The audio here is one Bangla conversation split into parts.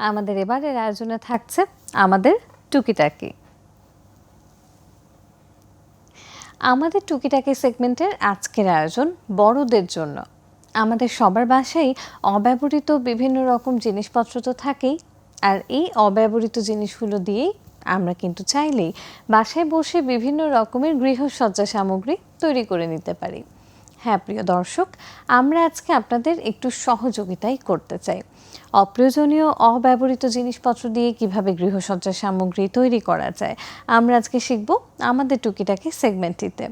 আমাদের এবারের আয়োজনে থাকছে আমাদের টুকিটাকি। আমাদের টুকিটাকি সেগমেন্টের আজকের আয়োজন বড়দের জন্য। আমাদের সবার বাসায় অব্যবহৃত বিভিন্ন রকম জিনিসপত্র তো থাকেই, আর এই অব্যবহৃত জিনিসগুলো দিয়েই আমরা কিন্তু চাইলেই বাসায় বসে বিভিন্ন রকমের গৃহসজ্জা সামগ্রী তৈরি করে নিতে পারি। হ্যাঁ প্রিয় দর্শক, আমরা আজকে আপনাদের একটু সহযোগিতাই করতে চাই। অপ্রয়োজনীয়, অব্যবহৃত জিনিসপত্র দিয়ে কীভাবে গৃহসজ্জার সামগ্রী তৈরি করা যায়, আমরা আজকে শিখব আমাদের টুকিটাকি সেগমেন্টটিতে।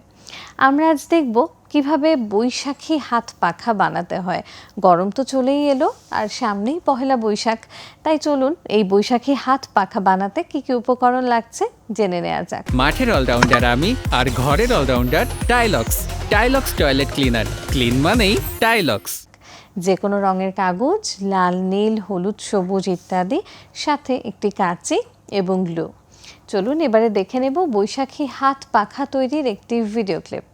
আমরা আজ দেখব কীভাবে বৈশাখী হাত পাখা বানাতে হয়। গরম তো চলেই এলো, আর সামনেই পহেলা বৈশাখ। তাই চলুন এই বৈশাখী হাত পাখা বানাতে কি কি উপকরণ লাগছে, জেনে নেওয়া যাক। মাঠের অলরাউন্ডার আমি আর ঘরের allrounder Tilex Tilex toilet cleaner clean মানেই টাইলক্স যে কোনো রঙের কাগজ, লাল, নীল, হলুদ, সবুজ ইত্যাদি, সাথে একটি কাঁচি এবং গ্লু। চলুন এবারে দেখে নেব বৈশাখী হাত পাখা তৈরির একটি ভিডিও ক্লিপ